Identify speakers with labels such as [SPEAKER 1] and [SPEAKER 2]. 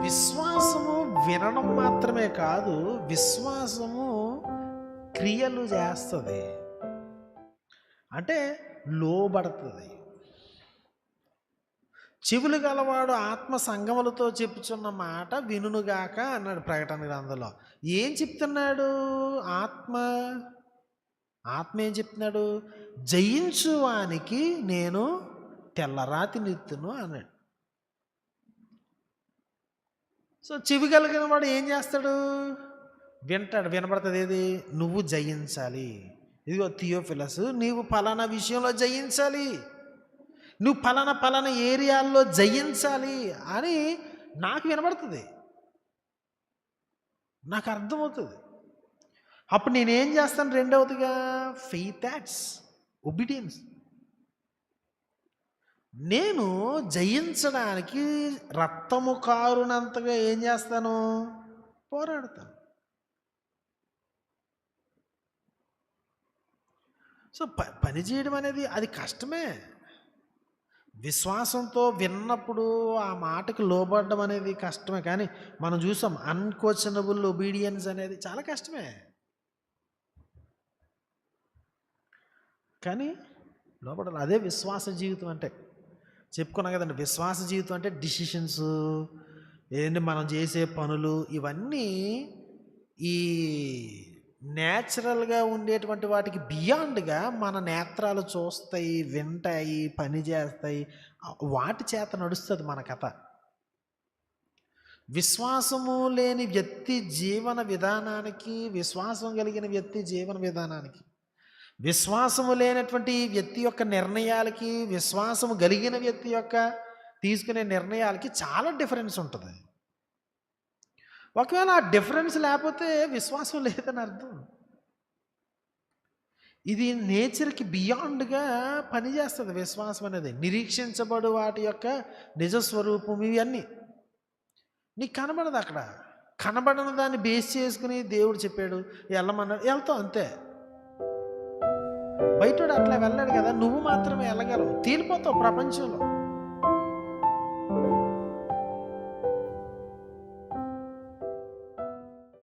[SPEAKER 1] విశ్వాసము వినడం మాత్రమే కాదు విశ్వాసము క్రియలు చేస్తుంది. అంటే లోబడుతుంది. చెవులు గలవాడు ఆత్మ సంగములతో చెప్పుచున్న మాట వినుగాక అన్నాడు ప్రకటన గ్రంథంలో. ఏం చెప్తున్నాడు? ఆత్మ? ఆత్మ ఏం చెప్తున్నాడు? జయించువానికి నేను తెల్లరాతి నిత్తును అన్నాడు. సో చెవి కలిగిన వాడు ఏం చేస్తాడు? వింటాడు. వినబడుతుంది ఏది? నువ్వు జయించాలి. ఇదిగో థియోఫిలస్ నీవు ఫలానా విషయంలో జయించాలి. నువ్వు ఫలానా ఫలానా ఏరియాల్లో జయించాలి అని నాకు వినబడుతుంది. నాకు అర్థమవుతుంది. అప్పుడు నేనేం చేస్తాను రెండవదిగా? ఫెయిత్ యాక్ట్స్ ఒబిడియన్స్ నేను జయించడానికి రక్తము కారునంతగా ఏం చేస్తాను? పోరాడతాను. సో ప పని చేయడం అనేది అది కష్టమే. విశ్వాసంతో విన్నప్పుడు ఆ మాటకి లోబడడం అనేది కష్టమే. కానీ మనం చూసాం అన్క్వశ్చనబుల్ ఒబీడియన్స్ అనేది చాలా కష్టమే. కానీ లోపల అదే విశ్వాస జీవితం అంటే చెప్పుకున్నాం కదండి. విశ్వాస జీవితం అంటే డిసిషన్స్ ఏంటి మనం చేసే పనులు ఇవన్నీ ఈ న్యాచురల్గా ఉండేటువంటి వాటికి బియాండ్గా మన నేత్రాలు చూస్తాయి వింటాయి పని చేస్తాయి. వాటి చేత నడుస్తుంది మన కథ. విశ్వాసము లేని వ్యక్తి జీవన విధానానికి విశ్వాసం కలిగిన వ్యక్తి జీవన విధానానికి విశ్వాసము లేనటువంటి వ్యక్తి యొక్క నిర్ణయాలకి విశ్వాసము కలిగిన వ్యక్తి యొక్క తీసుకునే నిర్ణయాలకి చాలా డిఫరెన్స్ ఉంటుంది. ఒకవేళ ఆ డిఫరెన్స్ లేకపోతే విశ్వాసం లేదని అర్థం. ఇది నేచర్కి బియాండ్గా పనిచేస్తుంది విశ్వాసం అనేది. నిరీక్షించబడు వాటి యొక్క నిజస్వరూపం ఇవన్నీ. నీకు కనబడదు అక్కడ. కనబడిన దాన్ని బేస్ చేసుకుని దేవుడు చెప్పాడు వెళ్ళమన్నాడు వెళ్తావు అంతే. బయటోడు అట్లా వెళ్ళాడు కదా నువ్వు మాత్రమే వెళ్ళగలవు. తేలిపోతావు ప్రపంచంలో.